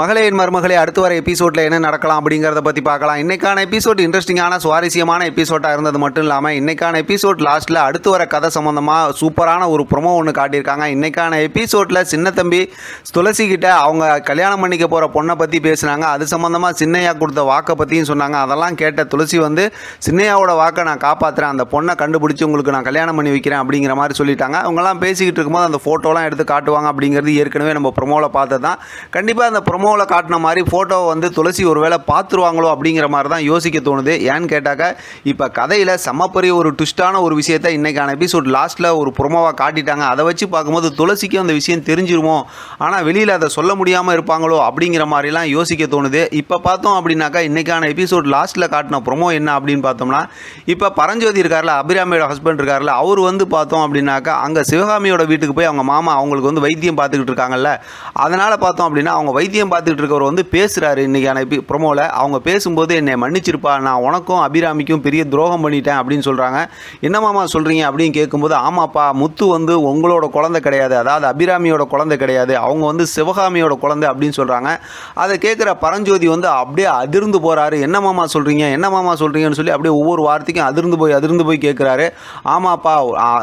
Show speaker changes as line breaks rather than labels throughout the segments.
மகளே என் மருமகளே அடுத்து வர எபிசோடில் என்ன நடக்கலாம் அப்படிங்கிறத பற்றி பார்க்கலாம். இன்னைக்கான எபிசோட் இன்ட்ரெஸ்டிங்கான சுவாரஸ்யமான எபிசோட்டாக இருந்தது மட்டும் இல்லாமல் இன்னைக்கான எபிசோட் லாஸ்ட்டில் அடுத்து வர கதை சம்மந்தமாக சூப்பரான ஒரு ப்ரொமோ ஒன்று காட்டியிருக்காங்க. இன்னைக்கான எபிசோடில் சின்ன தம்பி துளசி கிட்ட அவங்க கல்யாணம் பண்ணிக்க போகிற பொண்ணை பற்றி பேசுனாங்க. அது சம்மந்தமாக சின்னையா கொடுத்த வாக்கை பற்றியும் சொன்னாங்க. அதெல்லாம் கேட்ட துளசி வந்து சின்னையாவோட வாக்கை நான் காப்பாற்றுறேன் அந்த பொண்ணை கண்டுபிடிச்சி உங்களுக்கு நான் கல்யாணம் பண்ணி வைக்கிறேன் அப்படிங்கிற மாதிரி சொல்லிட்டாங்க. அவங்களாம் பேசிக்கிட்டு இருக்கும்போது அந்த ஃபோட்டோலாம் எடுத்து காட்டுவாங்க அப்படிங்கிறது ஏற்கனவே நம்ம ப்ரொமோவில் பார்த்தது தான் கண்டிப்பாக அந்த ப்ரொமோவில் காட்டின மாதிரி ஃபோட்டோவை வந்து துளசி ஒருவேளை பார்த்துருவாங்களோ அப்படிங்கிற மாதிரி தான் யோசிக்க தோணுது. ஏன்னு கேட்டாக்க இப்போ கதையில் செம்மப்பெரிய ஒரு ட்விஸ்டான ஒரு விஷயத்தை இன்றைக்கான எபிசோட் லாஸ்ட்டில் ஒரு ப்ரொமோவாக காட்டிட்டாங்க. அதை வச்சு பார்க்கும்போது துளசிக்கும் அந்த விஷயம் தெரிஞ்சிருமோ? ஆனால் வெளியில் அதை சொல்ல முடியாமல் இருப்பாங்களோ அப்படிங்கிற மாதிரிலாம் யோசிக்க தோணுது. இப்போ பார்த்தோம் அப்படின்னாக்கா இன்றைக்கான எபிசோட் லாஸ்ட்டில் காட்டின ப்ரொமோ என்ன அப்படின்னு பார்த்தோம்னா இப்போ பரஞ்சோதி இருக்கார்ல அபிராமியோட ஹஸ்பண்ட் இருக்கார்ல அவர் வந்து பார்த்தோம் அப்படின்னாக்கா அங்கே சிவகாமியோட வீட்டுக்கு போய் அவங்க மாமா அவங்களுக்கு வந்து வைத்தியம் பார்த்துக்கிட்டு இருக்காங்கல்ல. அதனால் பார்த்தோம் அப்படின்னா அவங்க வைத்தியம் பார்த்துக்கிட்டு இருக்கவர் வந்து பேசுகிறாரு இன்றைக்கான ப்ரொமோவில் அவங்க பேசும்போது என்னை மன்னிச்சிருப்பா நான் உனக்கும் அபிராமிக்கும் பெரிய துரோகம் பண்ணிட்டேன் அப்படின்னு சொல்கிறாங்க என்ன மாமா சொல்கிறீங்க அப்படின்னு கேட்கும்போது ஆமாப்பா முத்து வந்து உங்களோட குழந்தை கிடையாது. அதாவது அபிராமியோட குழந்தை கிடையாது. அவங்க வந்து சிவகாமியோட குழந்தை அப்படின்னு சொல்கிறாங்க அதை கேட்குற பரஞ்சோதி வந்து அப்படியே அதிர்ந்து போகிறாரு என்ன மாமா சொல்கிறீங்க என்ன மாமா சொல்கிறீங்கன்னு சொல்லி அப்படியே ஒவ்வொரு வார்த்தைக்கும் அதிர்ந்து போய் அதிர்ந்து போய் கேட்குறாரு ஆமாப்பா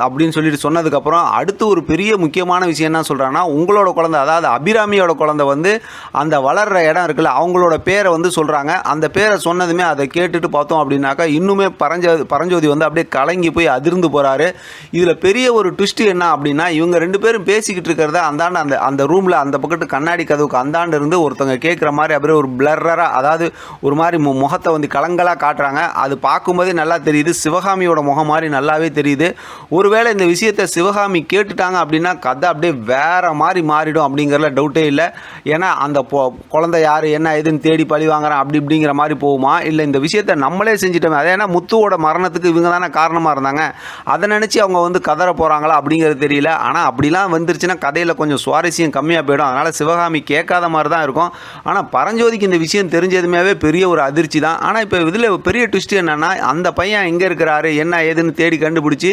அப்படின்னு சொல்லிட்டு சொன்னதுக்கப்புறம் அடுத்து ஒரு பெரிய முக்கியமான விஷயம் என்ன சொல்கிறாங்கன்னா உங்களோட குழந்தை அதாவது அபிராமியோட குழந்தை வந்து அந்த வளர்கிற இடம் இருக்குல்ல அவங்களோட பேரை வந்து சொல்கிறாங்க அந்த பேரை சொன்னதுமே அதை கேட்டுட்டு பார்த்தோம் அப்படின்னாக்கா இன்னுமே பரஞ்ச பரஞ்சோதி வந்து அப்படியே கலங்கி போய் அதிர்ந்து போகிறாரு இதில் பெரிய ஒரு ட்விஸ்ட் என்ன அப்படின்னா இவங்க ரெண்டு பேரும் பேசிக்கிட்டு இருக்கிறத அந்தாண்ட அந்த அந்த ரூமில் அந்த பக்கத்து கண்ணாடி கதவுக்கு அந்தாண்டு இருந்து ஒருத்தவங்க கேட்குற மாதிரி அப்படியே ஒரு பிளர்ரராக அதாவது ஒரு மாதிரி மு- முகத்தை வந்து கலங்கலாக காட்டுறாங்க. அது பார்க்கும்போதே நல்லா தெரியுது. சிவகாமியோட முகம் மாதிரி நல்லாவே தெரியுது. ஒருவேளை இந்த விஷயத்தை சிவகாமி கேட்டுட்டாங்க அப்படின்னா கதை அப்படியே வேற மாதிரி மாறிடும் அப்படிங்கிறதுல டவுட்டே இல்லை. ஏன்னா அந்த பொ குழந்தை யார் என்ன ஏதுன்னு தேடி பழி வாங்குறான் அப்படி இப்படிங்கிற மாதிரி போகுமா? இல்லை இந்த விஷயத்தை நம்மளே செஞ்சிட்டோமே. அதே ஏன்னா முத்துவோட மரணத்துக்கு இவங்க தானே காரணமாக இருந்தாங்க? அதை நினச்சி அவங்க வந்து கதற போகிறாங்களா அப்படிங்கிறது தெரியல. ஆனால் அப்படிலாம் வந்துருச்சுன்னா கதையில் கொஞ்சம் சுவாரஸ்யம் கம்மியாக போயிடும். அதனால் சிவகாமி கேட்காத மாதிரி தான் இருக்கும். ஆனால் பரஞ்சோதிக்கு இந்த விஷயம் தெரிஞ்சதுமே பெரிய ஒரு அதிர்ச்சி தான். ஆனால் இப்போ இதில் பெரிய ட்விஸ்ட் என்னென்னா அந்த பையன் எங்கே இருக்கிறாரு என்ன ஏதுன்னு தேடி கண்டுபிடிச்சி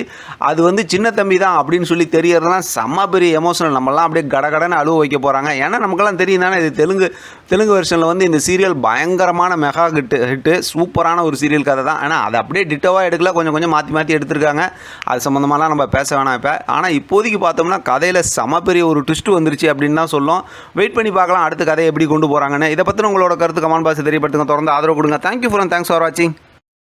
அது வந்து சின்ன தம்பி தான் அப்படின்னு சொல்லி தெரியறதுலாம் செம்ம பெரிய எமோஷனல் நம்மலாம் அப்படியே கடகடன்னு அழுவ வைக்க போகிறாங்க ஏன்னா நமக்கெல்லாம் தெரியும் தானே இது தெலுங்கு தெலுங்கு வெர்ஷனில் வந்து இந்த சீரியல் பயங்கரமான மெகா ஹிட்டு ஹிட்டு சூப்பரான ஒரு சீரியல் கதை தான். ஆனால் அதை அப்படியே டிட்டோவாக எடுக்கல கொஞ்சம் கொஞ்சம் மாற்றி மாற்றி எடுத்திருக்காங்க. அது சம்மந்தமாலாம் நம்ம பேச வேணாம் இப்போ. ஆனால் இப்போதைக்கு பார்த்தோம்னா கதையில் செம பெரிய ஒரு ட்விஸ்ட் வந்துருச்சு அப்படின்னு தான் சொல்லும். வெயிட் பண்ணி பார்க்கலாம் அடுத்த கதையை எப்படி கொண்டு போகிறாங்கன்னு இதை பற்றின உங்களோட கருத்து கமெண்ட் பாக்ஸ் தெரியப்படுத்துங்க. தொடர்ந்து ஆதரவு கொடுங்க. தேங்க்யூ ஃபார் தேங்க்ஸ் ஃபார் வாட்சிங்